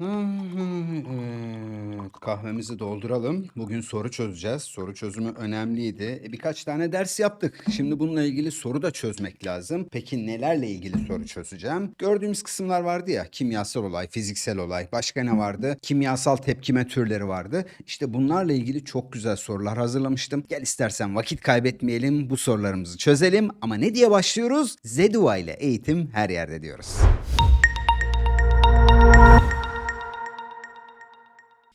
Evet, kahvemizi dolduralım. Bugün soru çözeceğiz. Soru çözümü önemliydi. E, birkaç tane ders yaptık. Şimdi bununla ilgili soru da çözmek lazım. Peki nelerle ilgili soru çözeceğim? Gördüğümüz kısımlar vardı ya. Kimyasal olay, fiziksel olay. Başka ne vardı? Kimyasal tepkime türleri vardı. İşte bunlarla ilgili çok güzel sorular hazırlamıştım. Gel istersen vakit kaybetmeyelim. Bu sorularımızı çözelim. Ama ne diye başlıyoruz? Zedua ile eğitim her yerde diyoruz.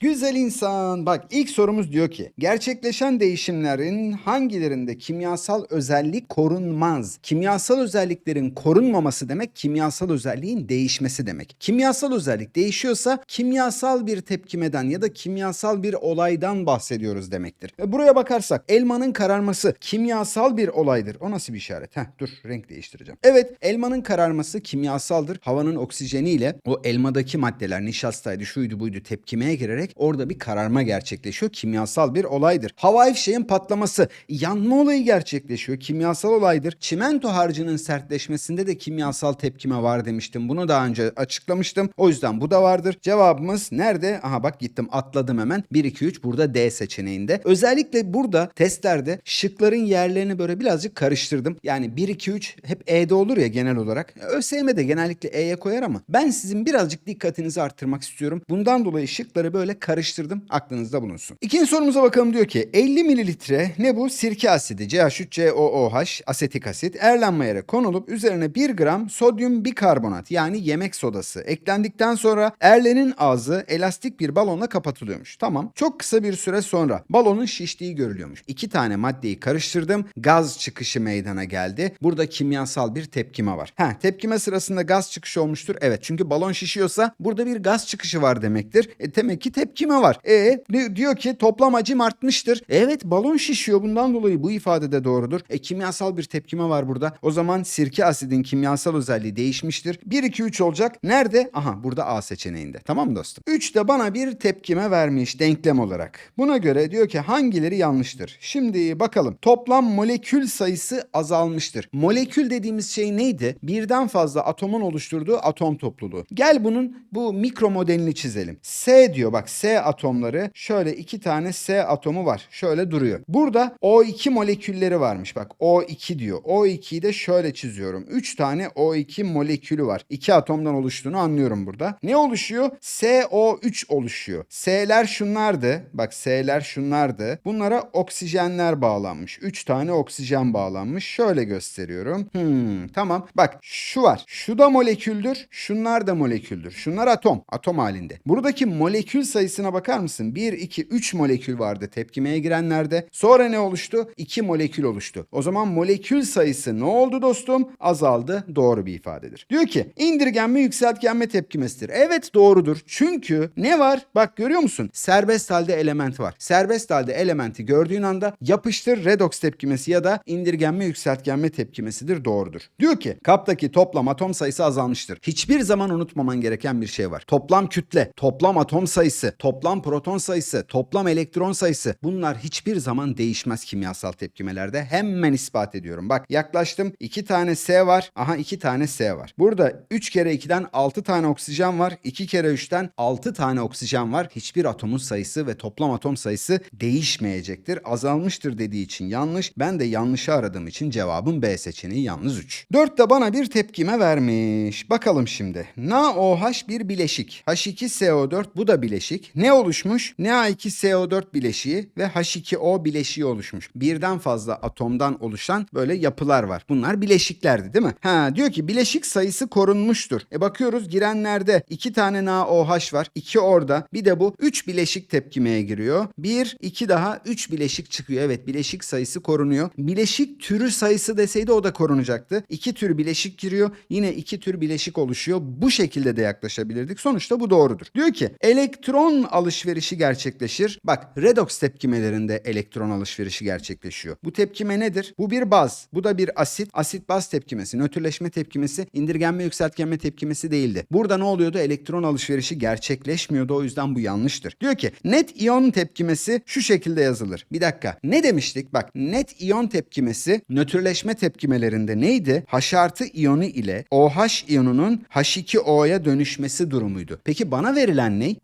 Güzel insan. Bak ilk sorumuz diyor ki gerçekleşen değişimlerin hangilerinde kimyasal özellik korunmaz? Kimyasal özelliklerin korunmaması demek kimyasal özelliğin değişmesi demek. Kimyasal özellik değişiyorsa kimyasal bir tepkimeden ya da kimyasal bir olaydan bahsediyoruz demektir. Ve buraya bakarsak elmanın kararması kimyasal bir olaydır. O nasıl bir işaret? Heh, dur renk değiştireceğim. Evet elmanın kararması kimyasaldır. Havanın oksijeniyle o elmadaki maddeler nişastaydı şuydu buydu tepkimeye girerek orada bir kararma gerçekleşiyor. Kimyasal bir olaydır. Havai fişeğin patlaması yanma olayı gerçekleşiyor. Kimyasal olaydır. Çimento harcının sertleşmesinde de kimyasal tepkime var demiştim. Bunu daha önce açıklamıştım. O yüzden bu da vardır. Cevabımız nerede? Aha bak gittim atladım hemen. 1 2 3 burada D seçeneğinde. Özellikle burada testlerde şıkların yerlerini böyle birazcık karıştırdım. Yani 1 2 3 hep E'de olur ya genel olarak. ÖSYM de genellikle E'ye koyar ama ben sizin birazcık dikkatinizi arttırmak istiyorum. Bundan dolayı şıkları böyle karıştırdım. Aklınızda bulunsun. İkinci sorumuza bakalım diyor ki 50 mililitre ne bu? Sirke asidi CH3COOH asetik asit erlenme konulup üzerine 1 gram sodyum bikarbonat yani yemek sodası eklendikten sonra erlenin ağzı elastik bir balonla kapatılıyormuş. Tamam. Çok kısa bir süre sonra balonun şiştiği görülüyormuş. İki tane maddeyi karıştırdım. Gaz çıkışı meydana geldi. Burada kimyasal bir tepkime var. Ha, tepkime sırasında gaz çıkışı olmuştur. Evet çünkü balon şişiyorsa burada bir gaz çıkışı var demektir. E, demek ki tepkime var. E di- diyor ki toplam hacim artmıştır. Evet balon şişiyor bundan dolayı bu ifade de doğrudur. E kimyasal bir tepkime var burada. O zaman sirke asidin kimyasal özelliği değişmiştir. 1 2 3 olacak. Nerede? Aha burada A seçeneğinde. Tamam mı dostum? 3 de bana bir tepkime vermiş denklem olarak. Buna göre diyor ki hangileri yanlıştır? Şimdi bakalım. Toplam molekül sayısı azalmıştır. Molekül dediğimiz şey neydi? Birden fazla atomun oluşturduğu atom topluluğu. Gel bunun bu mikro modelini çizelim. S diyor bak S atomları şöyle iki tane S atomu var. Şöyle duruyor. Burada O2 molekülleri varmış. Bak O2 diyor. O2'yi de şöyle çiziyorum. 3 tane O2 molekülü var. İki atomdan oluştuğunu anlıyorum burada. Ne oluşuyor? SO3 oluşuyor. S'ler şunlardı. Bak S'ler şunlardı. Bunlara oksijenler bağlanmış. 3 tane oksijen bağlanmış. Şöyle gösteriyorum. Hmm, tamam. Bak şu var. Şu da moleküldür. Şunlar da moleküldür. Şunlar atom. Atom halinde. Buradaki molekül sayısına bakar mısın? 1, 2, 3 molekül vardı tepkimeye girenlerde. Sonra ne oluştu? 2 molekül oluştu. O zaman molekül sayısı ne oldu dostum? Azaldı. Doğru bir ifadedir. Diyor ki indirgenme yükseltgenme tepkimesidir. Evet doğrudur. Çünkü ne var? Bak görüyor musun? Serbest halde element var. Serbest halde elementi gördüğün anda yapıştır redoks tepkimesi ya da indirgenme yükseltgenme tepkimesidir. Doğrudur. Diyor ki kaptaki toplam atom sayısı azalmıştır. Hiçbir zaman unutmaman gereken bir şey var. Toplam kütle, toplam atom sayısı, toplam proton sayısı, toplam elektron sayısı bunlar hiçbir zaman değişmez kimyasal tepkimelerde. Hemen ispat ediyorum. Bak yaklaştım. 2 tane S var. Aha 2 tane S var. Burada 3 kere 2'den 6 tane oksijen var. 2 kere 3'ten 6 tane oksijen var. Hiçbir atomun sayısı ve toplam atom sayısı değişmeyecektir. Azalmıştır dediği için yanlış. Ben de yanlışı aradığım için cevabım B seçeneği yalnız 3. 4 de bana bir tepkime vermiş. Bakalım şimdi. NaOH bir bileşik. H2SO4 bu da bileşik. Ne oluşmuş? Na2SO4 bileşiği ve H2O bileşiği oluşmuş. Birden fazla atomdan oluşan böyle yapılar var. Bunlar bileşiklerdi değil mi? Ha diyor ki bileşik sayısı korunmuştur. E bakıyoruz girenlerde 2 tane NaOH var. 2 orada. Bir de bu 3 bileşik tepkimeye giriyor. 1, 2 daha 3 bileşik çıkıyor. Evet bileşik sayısı korunuyor. Bileşik türü sayısı deseydi o da korunacaktı. 2 tür bileşik giriyor. Yine 2 tür bileşik oluşuyor. Bu şekilde de yaklaşabilirdik. Sonuçta bu doğrudur. Diyor ki elektron alışverişi gerçekleşir. Bak redoks tepkimelerinde elektron alışverişi gerçekleşiyor. Bu tepkime nedir? Bu bir baz. Bu da bir asit. Asit baz tepkimesi. Nötrleşme tepkimesi indirgenme yükseltgenme tepkimesi değildi. Burada ne oluyordu? Elektron alışverişi gerçekleşmiyordu. O yüzden bu yanlıştır. Diyor ki net iyon tepkimesi şu şekilde yazılır. Bir dakika. Ne demiştik? Bak net iyon tepkimesi nötrleşme tepkimelerinde neydi? H artı iyonu ile OH iyonunun H2O'ya dönüşmesi durumuydu. Peki bana verilen ne?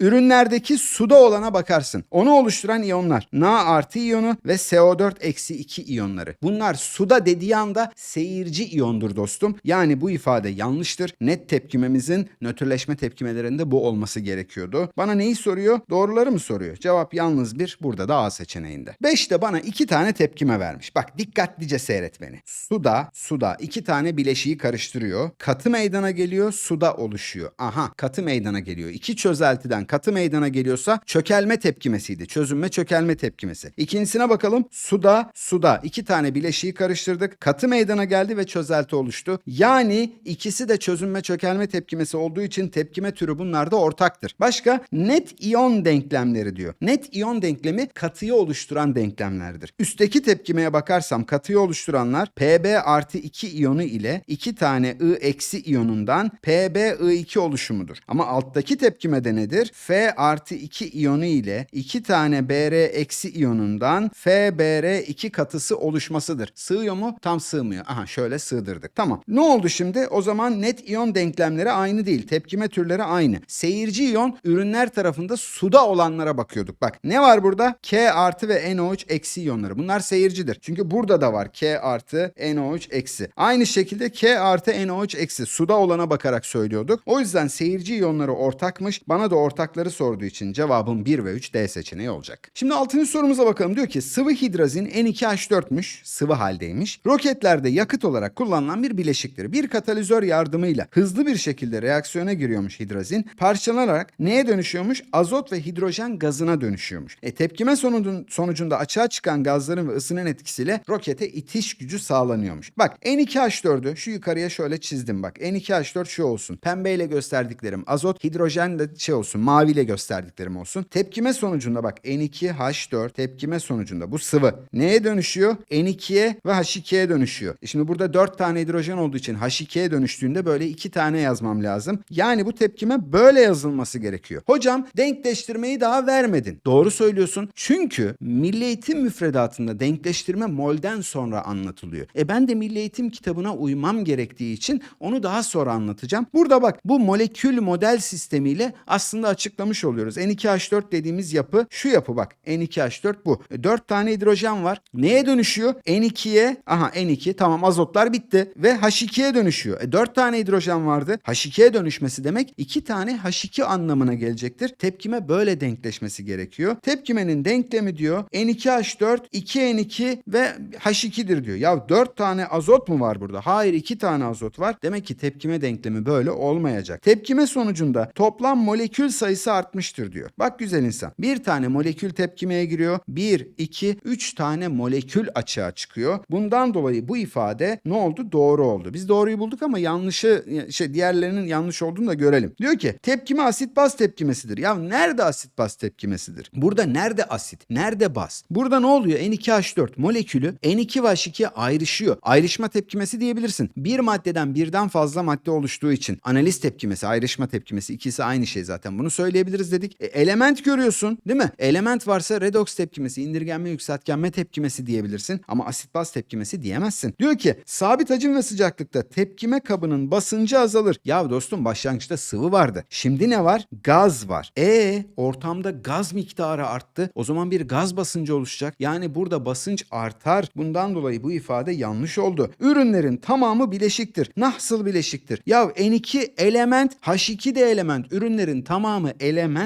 Ürünlerdeki suda olana bakarsın. Onu oluşturan iyonlar Na artı iyonu ve CO4 eksi 2 iyonları. Bunlar suda dediği anda seyirci iyondur dostum. Yani bu ifade yanlıştır. Net tepkimemizin nötrleşme tepkimelerinde bu olması gerekiyordu. Bana neyi soruyor? Doğruları mı soruyor? Cevap yalnız bir. Burada da A seçeneğinde. 5 de bana iki tane tepkime vermiş. Bak dikkatlice seyret beni. Suda, suda iki tane bileşiği karıştırıyor. Katı meydana geliyor, suda oluşuyor. Aha katı meydana geliyor. İki çözeltiden katı meydana geliyorsa çökelme tepkimesiydi. Çözünme çökelme tepkimesi. İkincisine bakalım. Suda, suda iki tane bileşiği karıştırdık. Katı meydana geldi ve çözelti oluştu. Yani ikisi de çözünme çökelme tepkimesi olduğu için tepkime türü bunlarda ortaktır. Başka net iyon denklemleri diyor. Net iyon denklemi katıyı oluşturan denklemlerdir. Üstteki tepkimeye bakarsam katıyı oluşturanlar Pb artı 2 iyonu ile 2 tane I eksi iyonundan PbI2 oluşumudur. Ama alttaki tepkimede nedir? F artı 2 iyonu ile 2 tane Br eksi iyonundan FBr2 katısı oluşmasıdır. Sığıyor mu? Tam sığmıyor. Aha şöyle sığdırdık. Tamam. Ne oldu şimdi? O zaman net iyon denklemleri aynı değil. Tepkime türleri aynı. Seyirci iyon ürünler tarafında suda olanlara bakıyorduk. Bak ne var burada? K artı ve NO3 eksi iyonları. Bunlar seyircidir. Çünkü burada da var K artı NO3 eksi. Aynı şekilde K artı NO3 eksi suda olana bakarak söylüyorduk. O yüzden seyirci iyonları ortakmış. Bana da ortakları sorduğu için cevabım 1 ve 3 D seçeneği olacak. Şimdi 6. sorumuza bakalım. Diyor ki sıvı hidrazin N2H4'müş. Sıvı haldeymiş. Roketlerde yakıt olarak kullanılan bir bileşiktir. Bir katalizör yardımıyla hızlı bir şekilde reaksiyona giriyormuş hidrazin. Parçalanarak neye dönüşüyormuş? Azot ve hidrojen gazına dönüşüyormuş. E tepkime sonucun, sonucunda açığa çıkan gazların ve ısının etkisiyle rokete itiş gücü sağlanıyormuş. Bak N2H4'ü şu yukarıya şöyle çizdim bak. N2H4 şu olsun. Pembeyle gösterdiklerim azot, hidrojen de şey olsun. Maviyle gösterdiklerim olsun. Tepkime sonucunda bak N2H4 tepkime sonucunda bu sıvı neye dönüşüyor? N2'ye ve H2'ye dönüşüyor. E şimdi burada 4 tane hidrojen olduğu için H2'ye dönüştüğünde böyle 2 tane yazmam lazım. Yani bu tepkime böyle yazılması gerekiyor. Hocam denkleştirmeyi daha vermedin. Doğru söylüyorsun. Çünkü Milli Eğitim müfredatında denkleştirme molden sonra anlatılıyor. E ben de Milli Eğitim kitabına uymam gerektiği için onu daha sonra anlatacağım. Burada bak bu molekül model sistemiyle aslında açıklamış oluyoruz. N2H4 dediğimiz yapı şu yapı bak. N2H4 bu. E, 4 tane hidrojen var. Neye dönüşüyor? N2'ye aha N2 tamam azotlar bitti ve H2'ye dönüşüyor. E 4 tane hidrojen vardı. H2'ye dönüşmesi demek 2 tane H2 anlamına gelecektir. Tepkime böyle denkleşmesi gerekiyor. Tepkimenin denklemi diyor N2H4 2N2 ve H2'dir diyor. Ya 4 tane azot mu var burada? Hayır 2 tane azot var. Demek ki tepkime denklemi böyle olmayacak. Tepkime sonucunda toplam molekül sayısı artmıştır diyor. Bak güzel insan. Bir tane molekül tepkimeye giriyor. 1, 2, 3 tane molekül açığa çıkıyor. Bundan dolayı bu ifade ne oldu? Doğru oldu. Biz doğruyu bulduk ama yanlışı şey diğerlerinin yanlış olduğunu da görelim. Diyor ki tepkime asit baz tepkimesidir. Ya nerede asit baz tepkimesidir? Burada nerede asit? Nerede baz? Burada ne oluyor? N2H4 molekülü N2 ve H2'ye ayrışıyor. Ayrışma tepkimesi diyebilirsin. Bir maddeden birden fazla madde oluştuğu için analiz tepkimesi, ayrışma tepkimesi ikisi aynı şey zaten. Bunu söyleyebiliriz dedik. E, element görüyorsun değil mi? Element varsa redoks tepkimesi, indirgenme, yükseltgenme tepkimesi diyebilirsin ama asit baz tepkimesi diyemezsin. Diyor ki sabit hacim ve sıcaklıkta tepkime kabının basıncı azalır. Ya dostum başlangıçta sıvı vardı. Şimdi ne var? Gaz var. E ortamda gaz miktarı arttı. O zaman bir gaz basıncı oluşacak. Yani burada basınç artar. Bundan dolayı bu ifade yanlış oldu. Ürünlerin tamamı bileşiktir. Nasıl bileşiktir? Ya N2 element, H2 de element. Ürünlerin tamamı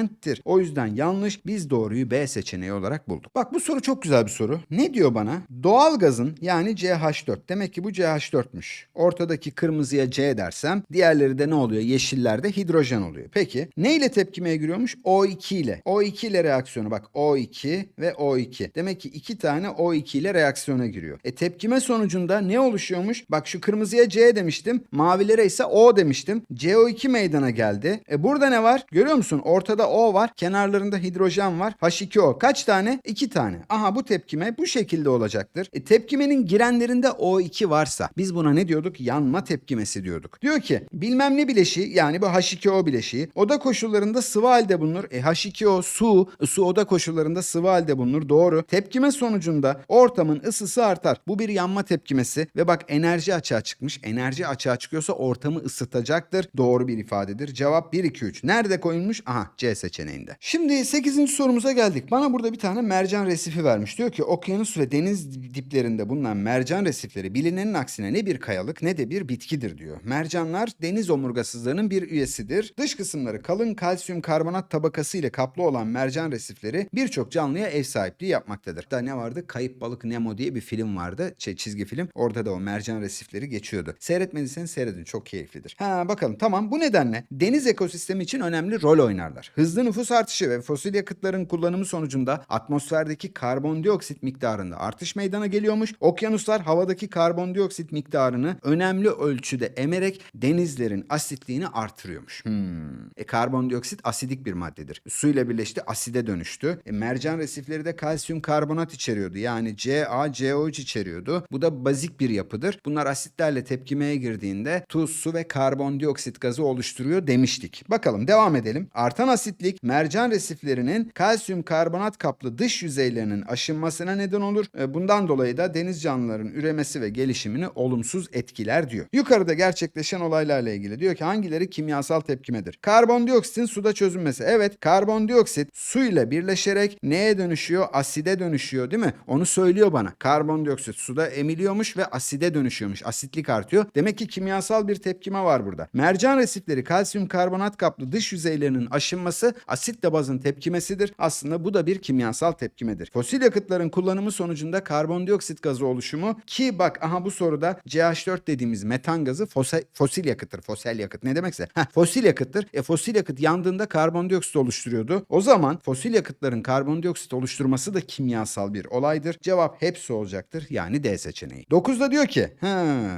elementtir. O yüzden yanlış. Biz doğruyu B seçeneği olarak bulduk. Bak bu soru çok güzel bir soru. Ne diyor bana? Doğal gazın yani CH4. Demek ki bu CH4'müş. Ortadaki kırmızıya C dersem diğerleri de ne oluyor? Yeşillerde hidrojen oluyor. Peki ne ile tepkimeye giriyormuş? O2 ile. O2 ile reaksiyonu bak O2 ve O2. Demek ki iki tane O2 ile reaksiyona giriyor. E tepkime sonucunda ne oluşuyormuş? Bak şu kırmızıya C demiştim. Mavilere ise O demiştim. CO2 meydana geldi. E burada ne var? Görüyor musun? Ortada O var. Kenarlarında hidrojen var. H2O. Kaç tane? 2 tane. Aha bu tepkime bu şekilde olacaktır. E, tepkimenin girenlerinde O2 varsa biz buna ne diyorduk? Yanma tepkimesi diyorduk. Diyor ki bilmem ne bileşiği yani bu H2O bileşiği oda koşullarında sıvı halde bulunur. E H2O su, su oda koşullarında sıvı halde bulunur. Doğru. Tepkime sonucunda ortamın ısısı artar. Bu bir yanma tepkimesi ve bak enerji açığa çıkmış. Enerji açığa çıkıyorsa ortamı ısıtacaktır. Doğru bir ifadedir. Cevap 1 2 3. Nerede koyulmuş? Aha C seçeneğinde. Şimdi 8. sorumuza geldik. Bana burada bir tane mercan resifi vermiş. Diyor ki okyanus ve deniz diplerinde bulunan mercan resifleri bilinenin aksine ne bir kayalık ne de bir bitkidir diyor. Mercanlar deniz omurgasızlarının bir üyesidir. Dış kısımları kalın kalsiyum karbonat tabakası ile kaplı olan mercan resifleri birçok canlıya ev sahipliği yapmaktadır. Da ne vardı? Kayıp Balık Nemo diye bir film vardı. Şey, çizgi film. Orada da o mercan resifleri geçiyordu. Seyretmediyseniz seyredin. Çok keyiflidir. Ha bakalım tamam. Bu nedenle deniz ekosistemi için önemli rol oynarlar. Hızlı nüfus artışı ve fosil yakıtların kullanımı sonucunda atmosferdeki karbondioksit miktarında artış meydana geliyormuş. Okyanuslar havadaki karbondioksit miktarını önemli ölçüde emerek denizlerin asitliğini artırıyormuş. Hmm. E, karbondioksit asidik bir maddedir. Suyla birleşti aside dönüştü. E, mercan resifleri de kalsiyum karbonat içeriyordu. Yani CaCO3 içeriyordu. Bu da bazik bir yapıdır. Bunlar asitlerle tepkimeye girdiğinde tuz, su ve karbondioksit gazı oluşturuyor demiştik. Bakalım devam edelim. Artan asitlik mercan resiflerinin kalsiyum karbonat kaplı dış yüzeylerinin aşınmasına neden olur. E, Bundan dolayı da deniz canlılarının üremesi ve gelişimini olumsuz etkiler diyor. Yukarıda gerçekleşen olaylarla ilgili diyor ki hangileri kimyasal tepkimedir? Karbondioksitin suda çözünmesi. Evet karbondioksit suyla birleşerek neye dönüşüyor? Aside dönüşüyor değil mi? Onu söylüyor bana. Karbondioksit suda emiliyormuş ve aside dönüşüyormuş. Asitlik artıyor. Demek ki kimyasal bir tepkime var burada. Mercan resifleri kalsiyum karbonat kaplı dış yüzeylerinin aşınması asitle bazın tepkimesidir. Aslında bu da bir kimyasal tepkimedir. Fosil yakıtların kullanımı sonucunda karbondioksit gazı oluşumu ki bak aha bu soruda CH4 dediğimiz metan gazı fosil, fosil yakıttır. Fosil yakıt ne demekse? Heh, fosil yakıttır. E fosil yakıt yandığında karbondioksit oluşturuyordu. O zaman fosil yakıtların karbondioksit oluşturması da kimyasal bir olaydır. Cevap hepsi olacaktır. Yani D seçeneği. 9'da diyor ki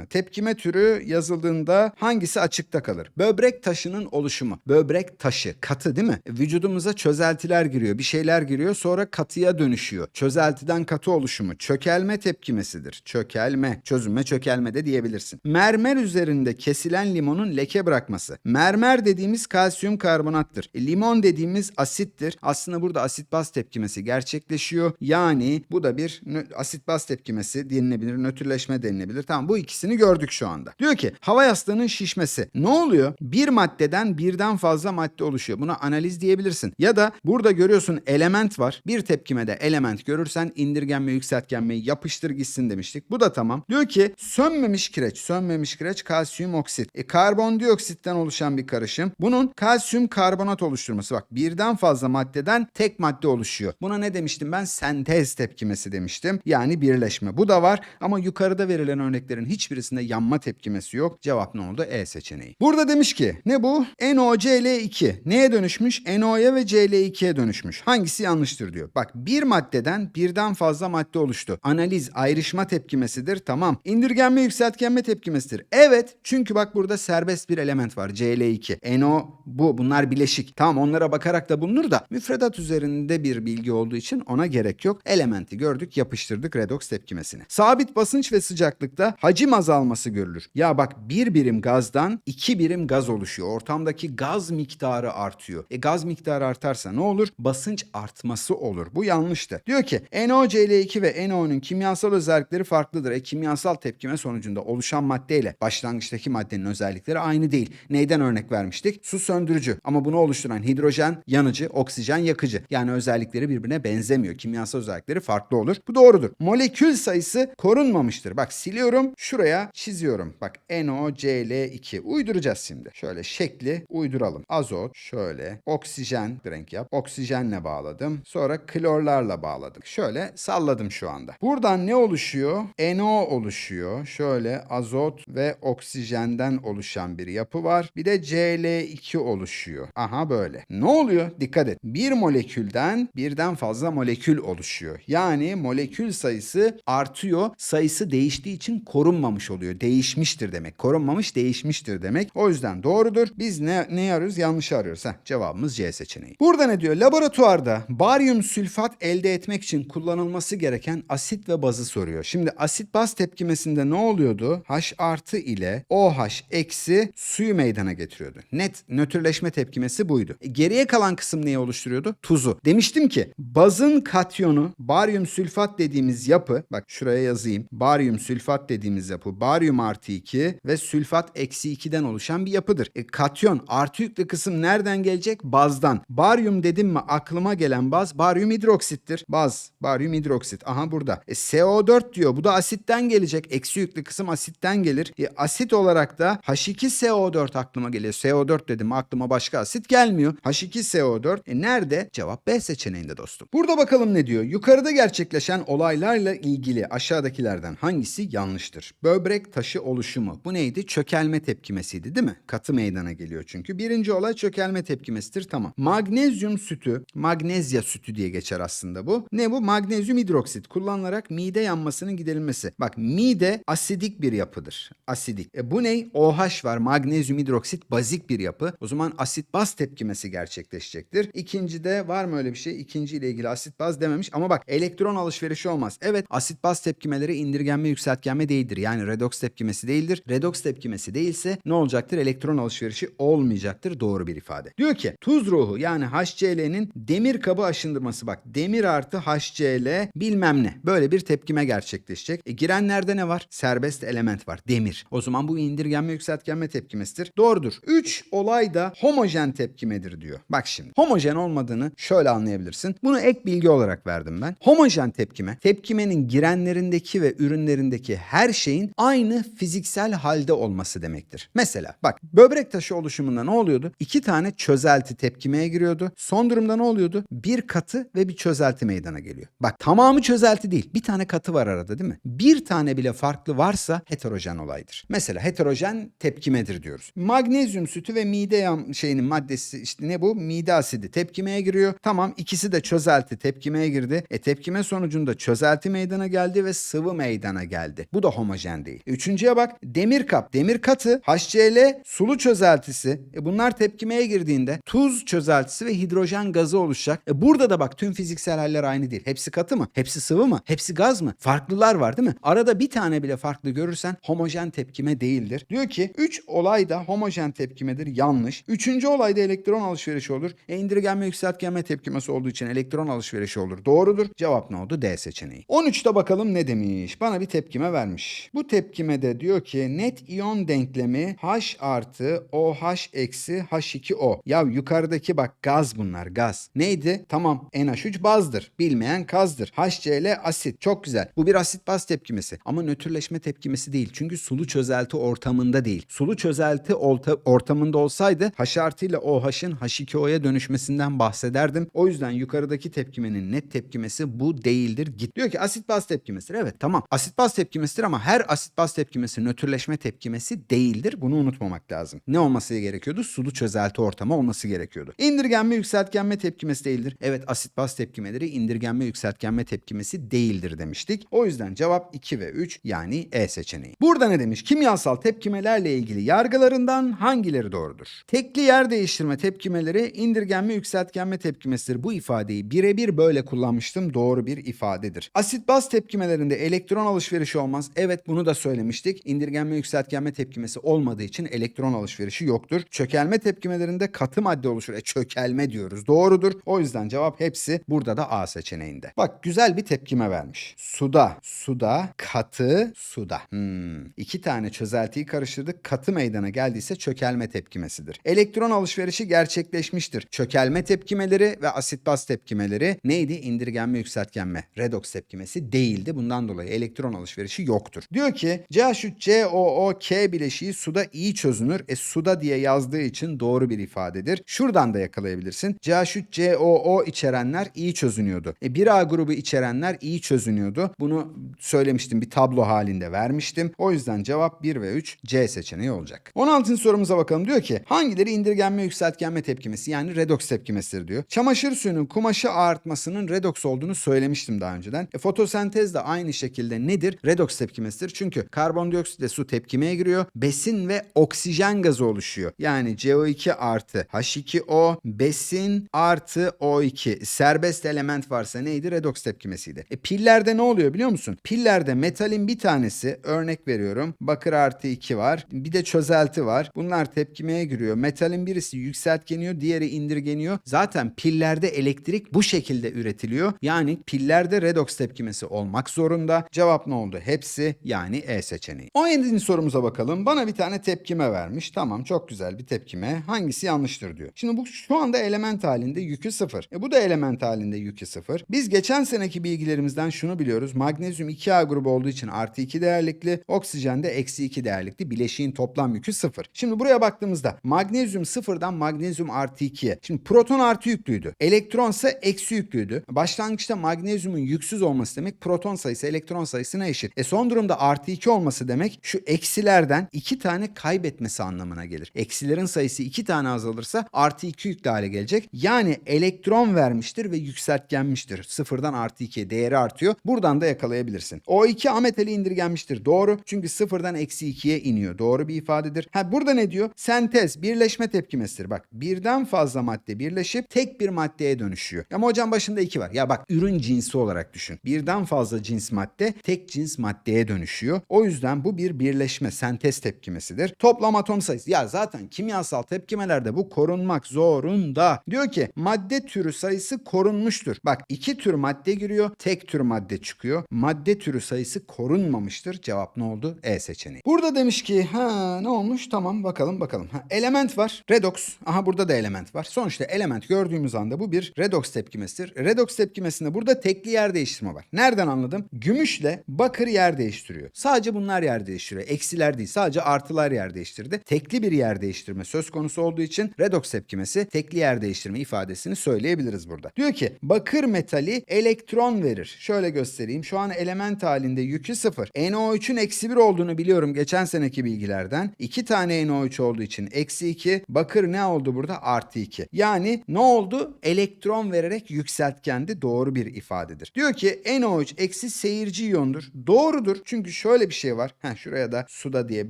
tepkime türü yazıldığında hangisi açıkta kalır? Böbrek taşının oluşumu. Böbrek taşı katı değil mi? Vücudumuza çözeltiler giriyor. Bir şeyler giriyor sonra katıya dönüşüyor. Çözeltiden katı oluşumu. Çökelme tepkimesidir. Çökelme. Çözünme çökelme de diyebilirsin. Mermer üzerinde kesilen limonun leke bırakması. Mermer dediğimiz kalsiyum karbonattır. E, limon dediğimiz asittir. Aslında burada asit baz tepkimesi gerçekleşiyor. Yani bu da bir asit baz tepkimesi denilebilir. Nötrleşme denilebilir. Tamam bu ikisini gördük şu anda. Diyor ki hava yastığının şişmesi. Ne oluyor? Bir maddeden birden fazla madde oluşuyor. Buna analiz diyebilirsin. Ya da burada görüyorsun element var. Bir tepkimede element görürsen indirgenme yükseltgenmeyi yapıştır gitsin demiştik. Bu da tamam. Diyor ki sönmemiş kireç. Sönmemiş kireç kalsiyum oksit. E, karbondioksitten oluşan bir karışım. Bunun kalsiyum karbonat oluşturması. Bak birden fazla maddeden tek madde oluşuyor. Buna ne demiştim ben? Sentez tepkimesi demiştim. Yani birleşme. Bu da var ama yukarıda verilen örneklerin hiçbirisinde yanma tepkimesi yok. Cevap ne oldu? E seçeneği. Burada demiş ki ne bu? NOCl2. Neye dönüşmüş? NO'ya ve Cl2'ye dönüşmüş. Hangisi yanlıştır diyor. Bak bir maddeden birden fazla madde oluştu. Analiz ayrışma tepkimesidir. Tamam. İndirgenme yükseltgenme tepkimesidir. Evet. Çünkü bak burada serbest bir element var. Cl2. NO bu. Bunlar bileşik. Tamam onlara bakarak da bulunur da müfredat üzerinde bir bilgi olduğu için ona gerek yok. Elementi gördük yapıştırdık redoks tepkimesini. Sabit basınç ve sıcaklıkta hacim azalması görülür. Ya bak bir birim gazdan iki birim gaz oluşuyor. Ortamdaki gaz miktarı artıyor. E gaz miktarı artarsa ne olur? Basınç artması olur. Bu yanlıştı. Diyor ki NOCl2 ve NO'nun kimyasal özellikleri farklıdır. E kimyasal tepkime sonucunda oluşan maddeyle başlangıçtaki maddenin özellikleri aynı değil. Neyden örnek vermiştik? Su söndürücü ama bunu oluşturan hidrojen yanıcı, oksijen yakıcı. Yani özellikleri birbirine benzemiyor. Kimyasal özellikleri farklı olur. Bu doğrudur. Molekül sayısı korunmamıştır. Bak siliyorum, şuraya çiziyorum. Bak NOCl2 uyduracağız şimdi. Şöyle şekli uyduralım. Azot şöyle, oksijen renk yap. Oksijenle bağladım. Sonra klorlarla bağladım. Şöyle salladım şu anda. Buradan ne oluşuyor? NO oluşuyor. Şöyle azot ve oksijenden oluşan bir yapı var. Bir de Cl2 oluşuyor. Aha böyle. Ne oluyor? Dikkat et. Bir molekülden birden fazla molekül oluşuyor. Yani molekül sayısı artıyor. Sayısı değiştiği için korunmamış oluyor. Değişmiştir demek. Korunmamış değişmiştir demek. O yüzden doğrudur. Biz ne, ne arıyoruz? Yanlış arıyoruz. Heh, cevabımız C. C seçeneği. Burada ne diyor? Laboratuvarda baryum sülfat elde etmek için kullanılması gereken asit ve bazı soruyor. Şimdi asit baz tepkimesinde ne oluyordu? H artı ile OH eksi suyu meydana getiriyordu. Net nötrleşme tepkimesi buydu. E, geriye kalan kısım neyi oluşturuyordu? Tuzu. Demiştim ki bazın katyonu baryum sülfat dediğimiz yapı bak şuraya yazayım. Baryum sülfat dediğimiz yapı baryum artı 2 ve sülfat eksi 2'den oluşan bir yapıdır. E, katyon artı yüklü kısım nereden gelecek? Bazdan. Baryum dedim mi aklıma gelen baz baryum hidroksittir. Baz baryum hidroksit. Aha burada. E, CO4 diyor. Bu da asitten gelecek. Eksi yüklü kısım asitten gelir. E, asit olarak da H2SO4 aklıma geliyor. CO4 dedim aklıma başka asit gelmiyor. H2SO4. E, nerede? Cevap B seçeneğinde dostum. Burada bakalım ne diyor? Yukarıda gerçekleşen olaylarla ilgili aşağıdakilerden hangisi yanlıştır? Böbrek taşı oluşumu. Bu neydi? Çökelme tepkimesiydi değil mi? Katı meydana geliyor çünkü. Birinci olay çökelme tepkimesidir. Tamam. Magnezyum sütü, magnezya sütü diye geçer aslında bu. Ne bu? Magnezyum hidroksit kullanılarak mide yanmasının giderilmesi. Bak mide asidik bir yapıdır. Asidik. E bu ne? OH var. Magnezyum hidroksit bazik bir yapı. O zaman asit baz tepkimesi gerçekleşecektir. İkincide var mı öyle bir şey? İkinci ile ilgili asit baz dememiş ama bak elektron alışverişi olmaz. Evet asit baz tepkimeleri indirgenme yükseltgenme değildir. Yani redoks tepkimesi değildir. Redoks tepkimesi değilse ne olacaktır? Elektron alışverişi olmayacaktır. Doğru bir ifade. Diyor ki tuz ruhu yani HCl'nin demir kabı aşındırması bak demir artı HCl bilmem ne. Böyle bir tepkime gerçekleşecek. E, girenlerde ne var? Serbest element var. Demir. O zaman bu indirgenme yükseltgenme tepkimesidir. Doğrudur. 3 olay da homojen tepkimedir diyor. Bak şimdi homojen olmadığını şöyle anlayabilirsin. Bunu ek bilgi olarak verdim ben. Homojen tepkime tepkimenin girenlerindeki ve ürünlerindeki her şeyin aynı fiziksel halde olması demektir. Mesela bak böbrek taşı oluşumunda ne oluyordu? İki tane çözelti tepkimeye giriyordu. Son durumda ne oluyordu? Bir katı ve bir çözelti meydana geliyor. Bak tamamı çözelti değil. Bir tane katı var arada değil mi? Bir tane bile farklı varsa heterojen olaydır. Mesela heterojen tepkimedir diyoruz. Magnezyum sütü ve mide yam şeyinin maddesi işte ne bu? Mide asidi tepkimeye giriyor. Tamam ikisi de çözelti tepkimeye girdi. E tepkime sonucunda çözelti meydana geldi ve sıvı meydana geldi. Bu da homojen değil. Üçüncüye bak demir kap. Demir katı HCl sulu çözeltisi. E bunlar tepkimeye girdiğinde tuz çözeltisi ve hidrojen gazı oluşacak. E burada da bak tüm fiziksel haller aynı değil. Hepsi katı mı? Hepsi sıvı mı? Hepsi gaz mı? Farklılar var değil mi? Arada bir tane bile farklı görürsen homojen tepkime değildir. Diyor ki 3 olay da homojen tepkimedir. Yanlış. Üçüncü olayda elektron alışverişi olur. E indirgenme yükseltgenme tepkimesi olduğu için elektron alışverişi olur. Doğrudur. Cevap ne oldu? D seçeneği. 13'te bakalım ne demiş? Bana bir tepkime vermiş. Bu tepkimede diyor ki net iyon denklemi H artı OH eksi H2O. Ya yukarıdaki bak gaz bunlar gaz. Neydi? Tamam NH3 bazdır. Bilmeyen kazdır. HCl asit. Çok güzel. Bu bir asit baz tepkimesi. Ama nötrleşme tepkimesi değil. Çünkü sulu çözelti ortamında değil. Sulu çözelti olta- ortamında olsaydı H artı ile OH'ın H2O'ya dönüşmesinden bahsederdim. O yüzden yukarıdaki tepkimenin net tepkimesi bu değildir. Git. Diyor ki asit baz tepkimesidir. Evet tamam. Asit baz tepkimesidir ama her asit baz tepkimesi nötrleşme tepkimesi değildir. Bunu unutmamak lazım. Ne olması gerekiyordu? Sulu çözelti ortamı olması gerekiyordu. İndirgenme yükseltgenme tepkimesi değildir. Evet asit baz tepkimeleri indirgenme yükseltgenme tepkimesi değildir demiştik. O yüzden cevap 2 ve 3 yani E seçeneği. Burada ne demiş? Kimyasal tepkimelerle ilgili yargılarından hangileri doğrudur? Tekli yer değiştirme tepkimeleri indirgenme yükseltgenme tepkimesidir. Bu ifadeyi birebir böyle kullanmıştım. Doğru bir ifadedir. Asit baz tepkimelerinde elektron alışverişi olmaz. Evet bunu da söylemiştik. İndirgenme yükseltgenme tepkimesi olmadığı için elektron alışverişi yoktur. Çökelme tepkimelerinde katı madde oluşur. E çökelme diyoruz. Doğrudur. O yüzden cevap hepsi burada da A seçeneğinde. Bak güzel bir tepkime vermiş. Suda, suda, katı, suda. Hmm. İki tane çözeltiyi karıştırdık. Katı meydana geldiyse çökelme tepkimesidir. Elektron alışverişi gerçekleşmiştir. Çökelme tepkimeleri ve asit baz tepkimeleri neydi? İndirgenme yükseltgenme. Redoks tepkimesi değildi. Bundan dolayı elektron alışverişi yoktur. Diyor ki CH3COOK bileşiği suda iyi çözünür. E suda diye yazdığı için doğru bir ifadedir. Şuradan da yakalayabilirsin. CH3COO içerenler iyi çözünüyordu. E 1A grubu içerenler iyi çözünüyordu. Bunu söylemiştim bir tablo halinde vermiştim. O yüzden cevap 1 ve 3 C seçeneği olacak. 16. sorumuza bakalım. Diyor ki hangileri indirgenme yükseltgenme tepkimesi yani redoks tepkimesidir diyor. Çamaşır suyunun kumaşı ağartmasının redoks olduğunu söylemiştim daha önceden. E, fotosentez de aynı şekilde nedir? Redoks tepkimesidir. Çünkü karbondioksitle su tepkimeye giriyor. Besin ve oksijen gazı oluşuyor. Yani CO2 artı H2O H2O besin artı O2 serbest element varsa neydi? Redoks tepkimesiydi. E pillerde ne oluyor biliyor musun? Pillerde metalin bir tanesi örnek veriyorum. Bakır artı 2 var. Bir de çözelti var. Bunlar tepkimeye giriyor. Metalin birisi yükseltgeniyor, diğeri indirgeniyor. Zaten pillerde elektrik bu şekilde üretiliyor. Yani pillerde redoks tepkimesi olmak zorunda. Cevap ne oldu? Hepsi yani E seçeneği. 17. sorumuza bakalım. Bana bir tane tepkime vermiş. Tamam çok güzel bir tepkime. Hangisi yanlıştır diyor. Şimdi bu şu anda element halinde yükü sıfır. E bu da element halinde yükü sıfır. Biz geçen seneki bilgilerimizden şunu biliyoruz. Magnezyum 2A grubu olduğu için artı 2 değerlikli. Oksijen de eksi 2 değerlikli. Bileşiğin toplam yükü sıfır. Şimdi buraya baktığımızda magnezyum sıfırdan magnezyum artı 2'ye. Şimdi proton artı yüklüydü. Elektron ise eksi yüklüydü. Başlangıçta magnezyumun yüksüz olması demek proton sayısı elektron sayısına eşit. E son durumda artı 2 olması demek şu eksilerden 2 tane kaybetmesi anlamına gelir. Eksilerin sayısı 2 tane azalırsa artı 2 yüklü hale gelecek. Yani elektron vermiştir ve yükseltgenmiştir. Sıfırdan artı 2'ye değeri artıyor. Buradan da yakalayabilirsin. O2 ametali indirgenmiştir. Doğru. Çünkü sıfırdan eksi 2'ye iniyor. Doğru bir ifadedir. Ha burada ne diyor? Sentez, birleşme tepkimesidir. Bak birden fazla madde birleşip tek bir maddeye dönüşüyor. Ama hocam başında 2 var. Ya bak ürün cinsi olarak düşün. Birden fazla cins madde tek cins maddeye dönüşüyor. O yüzden bu bir birleşme, sentez tepkimesidir. Toplam atom sayısı. Ya zaten kimyasal tepkimelerde bu korunmak zorunda. Diyor ki madde türü sayısı korunmuştur. Bak iki tür madde giriyor, tek tür madde çıkıyor. Madde türü sayısı korunmamıştır. Cevap ne oldu? E seçeneği. Burada demiş ki ha ne olmuş? Tamam bakalım bakalım. Ha, element var. Redox. Aha burada da element var. Sonuçta element gördüğümüz anda bu bir redox tepkimesidir. Redox tepkimesinde burada tekli yer değiştirme var. Nereden anladım? Gümüşle bakır yer değiştiriyor. Sadece bunlar yer değiştiriyor. Eksiler değil. Sadece artılar yer değiştirdi. Tekli bir yer değiştirme söz konusu olduğu için redox tepkimesi tekli yer değiştirme ifadesini söyleyebiliriz burada. Diyor ki bakır metali elektron verir. Şöyle göstereyim. Şu an element halinde yükü sıfır. NO3'ün eksi bir olduğunu biliyorum geçen seneki bilgilerden. İki tane NO3 olduğu için eksi 2. Bakır ne oldu burada? Artı 2. Yani ne oldu? Elektron vererek yükseltgendi. Doğru bir ifadedir. Diyor ki NO3 eksi seyirci iyondur. Doğrudur. Çünkü şöyle bir şey var. Heh, şuraya da suda diye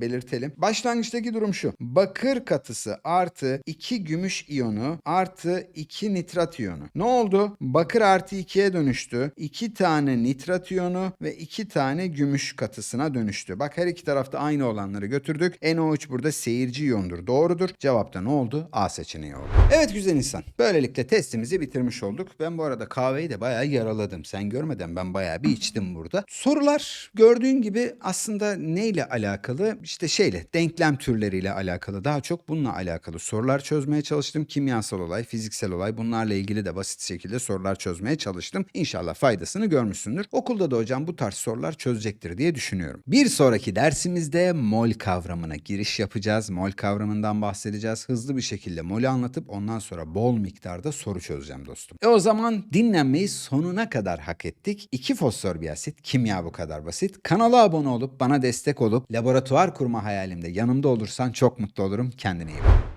belirtelim. Başlangıçtaki durum şu. Bakır katısı artı 2 gümüş iyonu artı 2 nitrat iyonu. Ne oldu? Bakır artı 2'ye dönüştü. 2 tane nitrat iyonu ve 2 tane gümüş katısına dönüştü. Bak her iki tarafta aynı olanları götürdük. NO3 burada seyirci iyondur. Doğrudur. Cevapta ne oldu? A seçeneği oldu. Evet güzel insan. Böylelikle testimizi bitirmiş olduk. Ben bu arada kahveyi de bayağı yaraladım. Sen görmeden ben bayağı bir içtim burada. Sorular gördüğün gibi aslında neyle alakalı? İşte şeyle denklem türleriyle alakalı. Daha çok bununla alakalı sorular çözmeye çalıştım. Kimyasal olay, fiziksel olay bunlarla ilgili de basit şekilde sorular çözmeye çalıştım. İnşallah faydasını görmüşsündür. Okulda da hocam bu tarz sorular çözecektir diye düşünüyorum. Bir sonraki dersimizde mol kavramına giriş yapacağız. Mol kavramından bahsedeceğiz. Hızlı bir şekilde molü anlatıp ondan sonra bol miktarda soru çözeceğim dostum. E o zaman dinlenmeyi sonuna kadar hak ettik. İki fosfor bir asit, kimya bu kadar basit. Kanala abone olup bana destek olup laboratuvar kurma hayalimde yanımda olursan çok mutlu olurum. Kendine iyi bak.